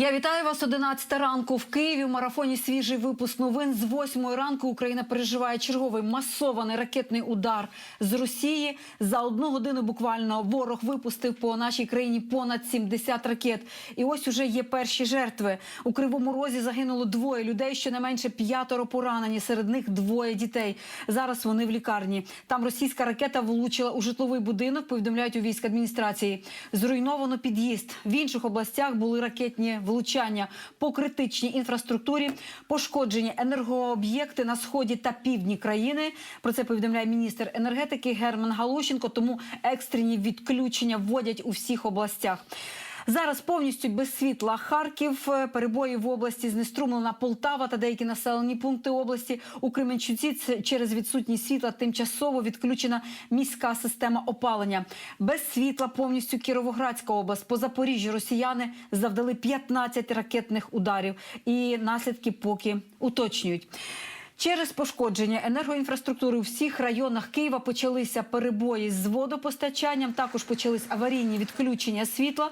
Я вітаю вас 11 ранку в Києві. В марафоні свіжий випуск новин з 8 ранку. Україна переживає черговий масований ракетний удар з Росії. За одну годину буквально ворог випустив по нашій країні понад 70 ракет. І ось уже є перші жертви. У Кривому Розі загинуло двоє людей. Щонайменше п'ятеро поранені. Серед них двоє дітей. Зараз вони в лікарні. Там російська ракета влучила у житловий будинок. Повідомляють у військ адміністрації. Зруйновано під'їзд. В інших областях були ракетні влучання по критичній інфраструктурі, пошкоджені енергооб'єкти на сході та півдні країни. Про це повідомляє міністр енергетики Герман Галущенко. Тому екстрені відключення вводять у всіх областях. Зараз повністю без світла Харків, е, перебої в області знеструмлена Полтава та деякі населені пункти області. У Кременчуці через відсутність світла тимчасово відключена міська система опалення. Без світла повністю Кіровоградська область. По Запоріжжю росіяни завдали 15 ракетних ударів. І наслідки поки уточнюють. Через пошкодження енергоінфраструктури у всіх районах Києва почалися перебої з водопостачанням. Також почались аварійні відключення світла.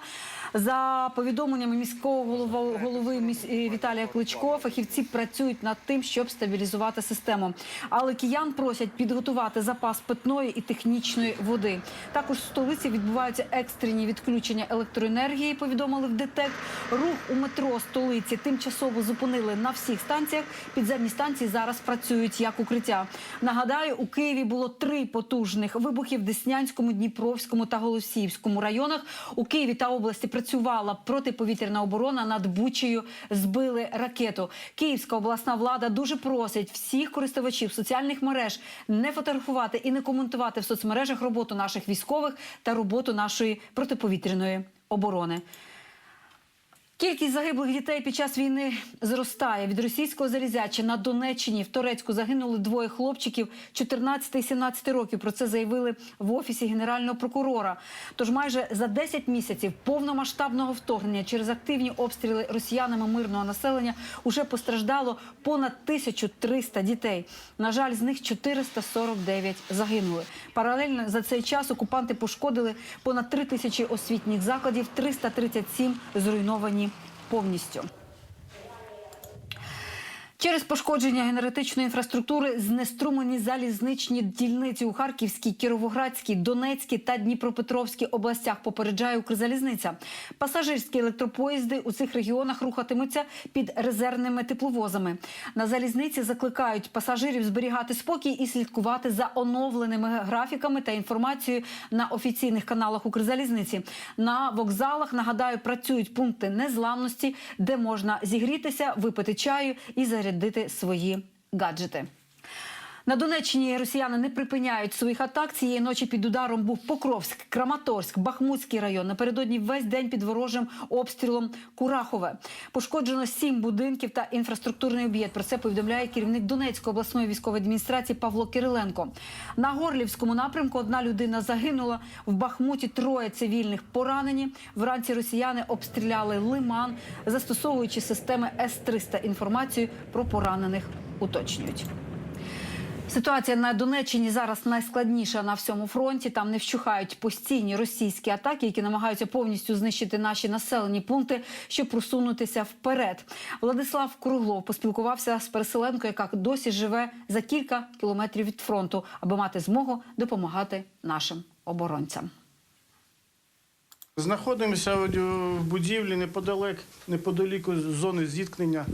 За повідомленнями міського голова- голови міс- е, Віталія Кличко, фахівці працюють над тим, щоб стабілізувати систему. Але киян просять підготувати запас питної і технічної води. Також в столиці відбуваються екстрені відключення електроенергії. Повідомили в ДТЕК. Рух у метро столиці тимчасово зупинили на всіх станціях. Підземні станції зараз працюють як укриття. Нагадаю, у Києві було три потужних вибухи в Деснянському, Дніпровському та Голосіївському районах. У Києві та області працювала протиповітряна оборона над Бучею. Збили ракету. Київська обласна влада дуже просить всіх користувачів соціальних мереж не фотографувати і не коментувати в соцмережах роботу наших військових та роботу нашої протиповітряної оборони. Кількість загиблих дітей під час війни зростає. Від російського залізяча на Донеччині в Торецьку загинули двоє хлопчиків 14 і 17 років. Про це заявили в офісі генерального прокурора. Тож майже за 10 місяців повномасштабного вторгнення через активні обстріли росіянами мирного населення уже постраждало понад 1300 дітей. На жаль, з них 449 загинули. Паралельно за цей час окупанти пошкодили понад 3 тисячі освітніх закладів, 337 зруйновані повністю. Через пошкодження генеретичної інфраструктури знеструмлені залізничні дільниці у Харківській, Кіровоградській, Донецькій та Дніпропетровській областях. Попереджає Укрзалізниця. Пасажирські електропоїзди у цих регіонах рухатимуться під резервними тепловозами. На залізниці закликають пасажирів зберігати спокій і слідкувати за оновленими графіками та інформацією на офіційних каналах Укрзалізниці. На вокзалах нагадаю, працюють пункти незламності, де можна зігрітися, випити чаю і зарядити свої гаджети. На Донеччині росіяни не припиняють своїх атак. Цієї ночі під ударом був Покровськ, Краматорськ, Бахмутський район. Напередодні весь день під ворожим обстрілом Курахове. Пошкоджено сім будинків та інфраструктурний об'єкт. Про це повідомляє керівник Донецької обласної військової адміністрації Павло Кириленко. На Горлівському напрямку одна людина загинула. В Бахмуті троє цивільних поранені. Вранці росіяни обстріляли лиман, застосовуючи системи С-300. Інформацію про поранених уточнюють. Ситуація на Донеччині зараз найскладніша на всьому фронті. Там не вщухають постійні російські атаки, які намагаються повністю знищити наші населені пункти, щоб просунутися вперед. Владислав Круглов поспілкувався з переселенкою, яка досі живе за кілька кілометрів від фронту, аби мати змогу допомагати нашим оборонцям. Знаходимося е, в будівлі неподалек, неподалік зони зіткнення.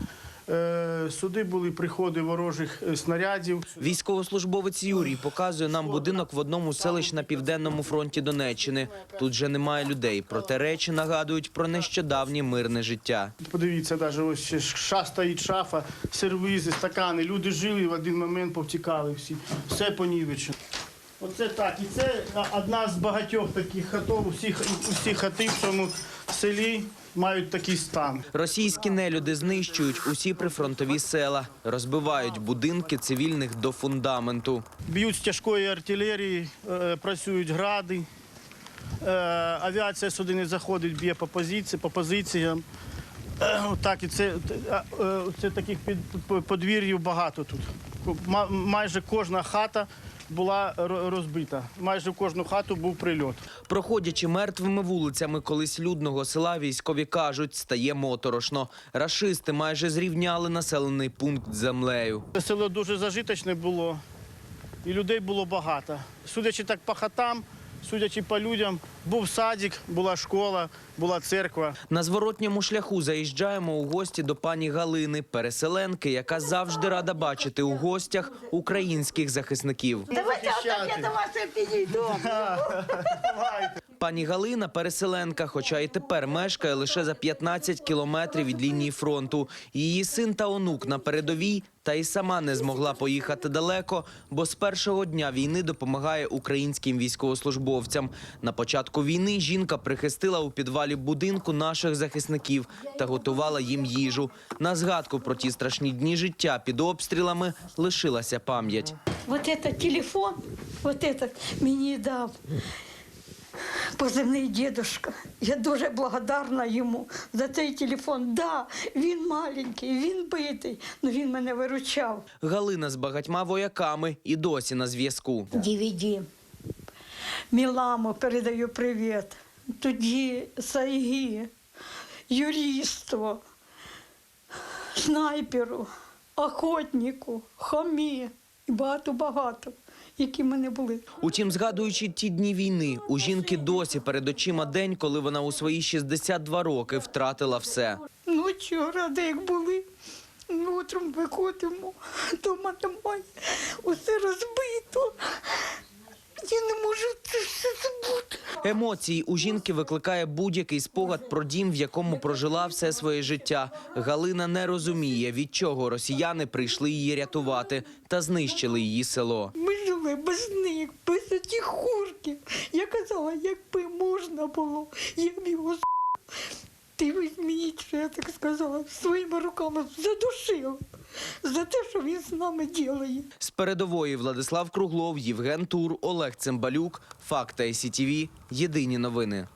Е, Сюди були приходи ворожих е, снарядів. Військовослужбовець Юрій показує нам будинок в одному селищі на південному фронті Донеччини. Тут же немає людей, проте речі нагадують про нещодавнє мирне життя. Подивіться, навіть ось ша стоїть шафа, сервізи, стакани. Люди жили в один момент повтікали всі. Все понівечено. Оце так. І це одна з багатьох таких хатов. Усі, усі хати в цьому селі мають такий стан. Російські нелюди знищують усі прифронтові села, розбивають будинки цивільних до фундаменту. Б'ють з тяжкої артилерії, е, працюють гради. Е, авіація сюди не заходить, б'є по позиції, по позиціям. Е, так, і це, це таких подвір'їв багато тут. Ма- майже кожна хата була розбита. Майже в кожну хату був прильот. Проходячи мертвими вулицями колись людного села, військові кажуть, стає моторошно. Рашисти майже зрівняли населений пункт з землею. Село дуже зажиточне було, і людей було багато. Судячи так по хатам, судячи по людям, був садик, була школа, була церква. На зворотньому шляху заїжджаємо у гості до пані Галини, переселенки, яка завжди рада бачити у гостях українських захисників. Давайте я до вас підійду. Пані Галина переселенка, хоча і тепер мешкає лише за 15 кілометрів від лінії фронту. Її син та онук на передовій, та й сама не змогла поїхати далеко, бо з першого дня війни допомагає українським військовослужбовцям. На початку війни жінка прихистила у підвалі будинку наших захисників та готувала їм їжу. На згадку про ті страшні дні життя під обстрілами лишилася пам'ять. Вот этот телефон, вот этот мені дав позивний дідушка. Я дуже благодарна йому за цей телефон. Да, він маленький, він битий, але він мене виручав. Галина з багатьма вояками і досі на зв'язку. DVD. Міламо передаю привіт. Тоді Сайгі, юристу, снайперу, охотнику, хамі і багато-багато, які ми мене були. Утім, згадуючи ті дні війни, у жінки досі перед очима день, коли вона у свої 62 роки втратила все. Ночі ради як були. Утром виходимо, дома немає, усе розбито. Я не можу це все забути. Емоції у жінки викликає будь-який спогад про дім, в якому прожила все своє життя. Галина не розуміє, від чого росіяни прийшли її рятувати та знищили її село. Ми жили без них, без цих хурків. Я казала, якби можна було, я б його. Ти візьміть, що я так сказала, своїми руками задушила за те, що він з нами ділає. З передової Владислав Круглов, Євген Тур, Олег Цимбалюк, Факта СІТІВІ. Єдині новини.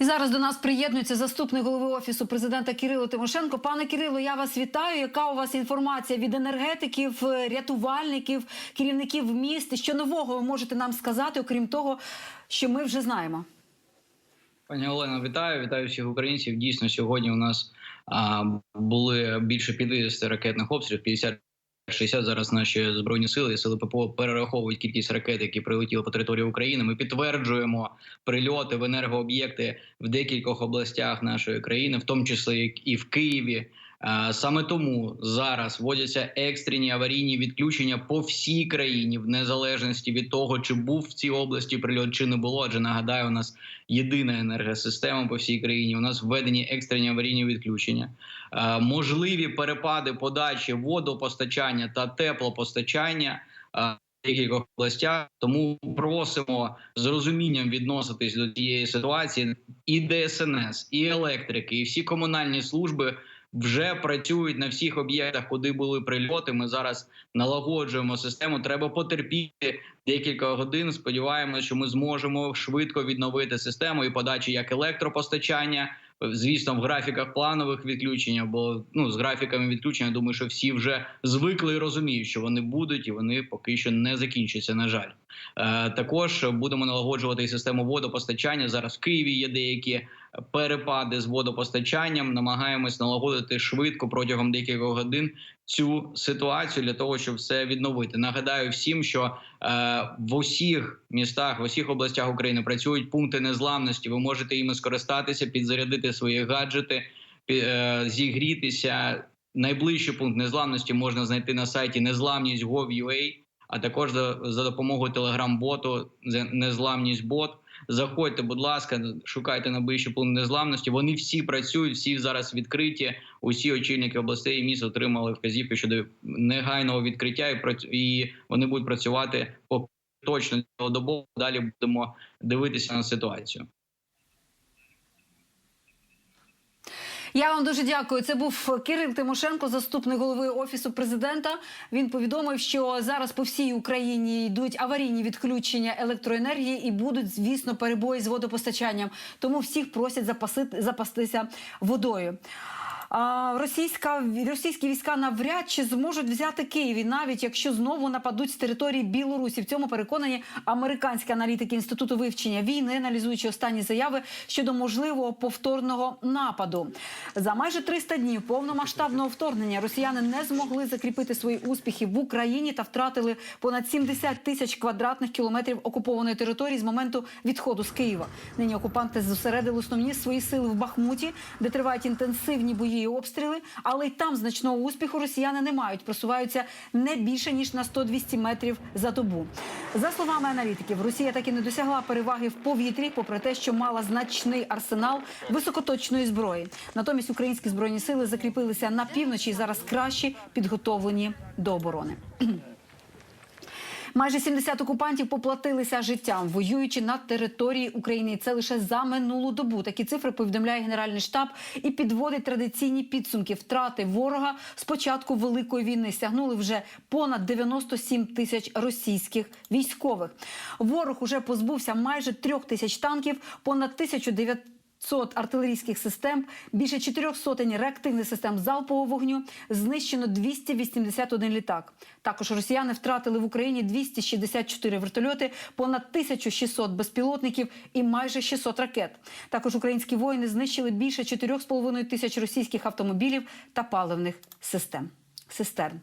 І зараз до нас приєднується заступник голови офісу президента Кирило Тимошенко. Пане Кирило, я вас вітаю. Яка у вас інформація від енергетиків, е, рятувальників, керівників міст? Що нового ви можете нам сказати, окрім того, що ми вже знаємо? Пані Олена, вітаю, вітаю всіх українців. Дійсно, сьогодні у нас були більше 50 ракетних обстрілів, 50 60 зараз наші збройні сили і сили ППО перераховують кількість ракет, які прилетіли по території України. Ми підтверджуємо прильоти в енергооб'єкти в декількох областях нашої країни, в тому числі і в Києві. Е, Саме тому зараз вводяться екстрені аварійні відключення по всій країні, в незалежності від того, чи був в цій області прильот, чи не було. Адже нагадаю, у нас єдина енергосистема по всій країні. У нас введені екстрені аварійні відключення. Е, Можливі перепади подачі водопостачання та теплопостачання. е, Декількох областях тому просимо з розумінням відноситись до цієї ситуації. І ДСНС, і електрики, і всі комунальні служби вже працюють на всіх об'єктах, куди були прильоти. Ми зараз налагоджуємо систему. Треба потерпіти декілька годин. Сподіваємося, що ми зможемо швидко відновити систему і подачі як електропостачання. Звісно, в графіках планових відключення, бо ну з графіками відключення, думаю, що всі вже звикли і розуміють, що вони будуть, і вони поки що не закінчаться. На жаль, е, також будемо налагоджувати систему водопостачання. Зараз в Києві є деякі перепади з водопостачанням. Намагаємось налагодити швидко протягом декількох годин цю ситуацію для того, щоб все відновити. Нагадаю всім, що е, в усіх містах, в усіх областях України працюють пункти незламності. Ви можете іми скористатися, підзарядити свої гаджети, е, зігрітися. Найближчий пункт незламності можна знайти на сайті незламність.gov.ua, а також за, за допомогою телеграм-боту незламність бот. Заходьте, будь ласка, шукайте найближчий пункт незламності. Вони всі працюють, всі зараз відкриті. Усі очільники областей і міст отримали вказівки щодо негайного відкриття, і і вони будуть працювати по точно цілодобово. Далі будемо дивитися на ситуацію. Я вам дуже дякую. Це був Кирил Тимошенко, заступник голови офісу президента. Він повідомив, що зараз по всій Україні йдуть аварійні відключення електроенергії і будуть, звісно, перебої з водопостачанням. Тому всіх просять запасити запастися водою. Російська російські війська навряд чи зможуть взяти Київ, навіть якщо знову нападуть з території Білорусі. В цьому переконані американські аналітики інституту вивчення війни, аналізуючи останні заяви щодо можливого повторного нападу. За майже 300 днів повномасштабного вторгнення росіяни не змогли закріпити свої успіхи в Україні та втратили понад 70 тисяч квадратних кілометрів окупованої території з моменту відходу з Києва. Нині окупанти зосередили основні свої сили в Бахмуті, де тривають інтенсивні бої і обстріли. Але й там значного успіху росіяни не мають. Просуваються не більше ніж на 100-200 метрів за добу. За словами аналітиків, Росія так і не досягла переваги в повітрі, попри те, що мала значний арсенал високоточної зброї. Натомість українські збройні сили закріпилися на півночі і зараз краще підготовлені до оборони. Майже 70 окупантів поплатилися життям, воюючи на території України. Це лише за минулу добу. Такі цифри повідомляє Генеральний штаб і підводить традиційні підсумки. Втрати ворога з початку великої війни сягнули вже понад 97 тисяч російських військових. Ворог уже позбувся майже трьох тисяч танків, понад 1900 500 артилерійських систем, більше чотирьох сотень реактивних систем залпового вогню, знищено 281 літак. Також росіяни втратили в Україні 264 вертольоти, понад 1600 безпілотників і майже 600 ракет. Також українські воїни знищили більше 4,5 тисяч російських автомобілів та паливних систем. Цистерн.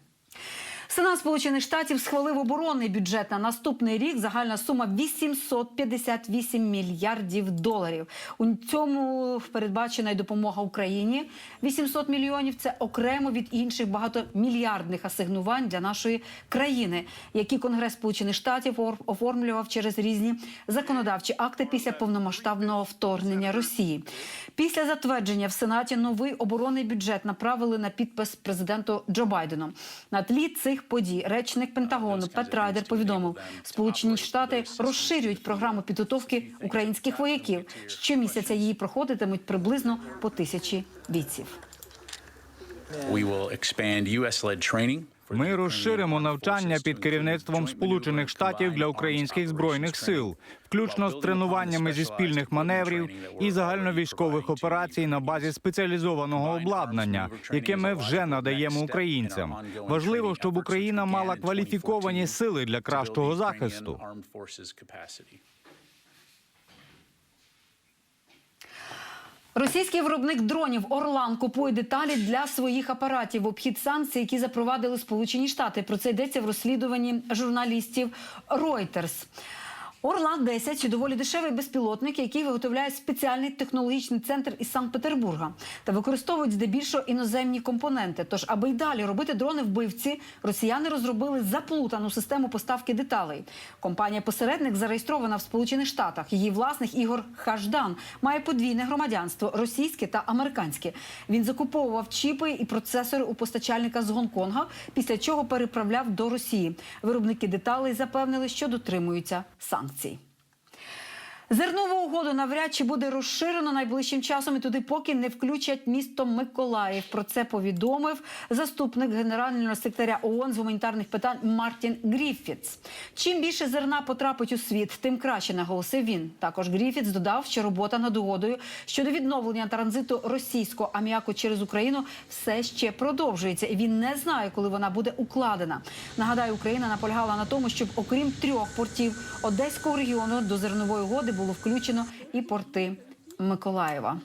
Сенат Сполучених Штатів схвалив оборонний бюджет на наступний рік. Загальна сума 858 мільярдів доларів. У цьому передбачена й допомога Україні. 800 мільйонів це окремо від інших багатомільярдних асигнувань для нашої країни, які Конгрес Сполучених Штатів оформлював через різні законодавчі акти після повномасштабного вторгнення Росії. Після затвердження в Сенаті новий оборонний бюджет направили на підпис президенту Джо Байдену. На тлі цих подій речник Пентагону Пет Райдер повідомив, Сполучені Штати розширюють програму підготовки українських вояків. Щомісяця її проходитимуть приблизно по тисячі бійців. We will expand US-led training. Ми розширимо навчання під керівництвом Сполучених Штатів для українських збройних сил, включно з тренуваннями зі спільних маневрів і загальновійськових операцій на базі спеціалізованого обладнання, яке ми вже надаємо українцям. Важливо, щоб Україна мала кваліфіковані сили для кращого захисту. Російський виробник дронів Орлан купує деталі для своїх апаратів в обхід санкцій, які запровадили Сполучені Штати. Про це йдеться в розслідуванні журналістів Reuters. Орлан 10 доволі дешевий безпілотник, який виготовляє спеціальний технологічний центр із Санкт-Петербурга та використовують здебільшого іноземні компоненти. Тож, аби й далі робити дрони вбивці, росіяни розробили заплутану систему поставки деталей. Компанія-посередник зареєстрована в Сполучених Штатах. Її власник Ігор Хаждан має подвійне громадянство російське та американське. Він закуповував чіпи і процесори у постачальника з Гонконга, після чого переправляв до Росії. Виробники деталей запевнили, що дотримуються санкцій. manque. Зернову угоду навряд чи буде розширено найближчим часом і туди поки не включать місто Миколаїв. Про це повідомив заступник генерального секретаря ООН з гуманітарних питань Мартін Гріфітс. Чим більше зерна потрапить у світ, тим краще наголосив він. Також Гріфітс додав, що робота над угодою щодо відновлення транзиту російського аміаку через Україну все ще продовжується, і він не знає, коли вона буде укладена. Нагадаю, Україна наполягала на тому, щоб окрім трьох портів Одеського регіону до зернової угоди було включено і порти Миколаєва.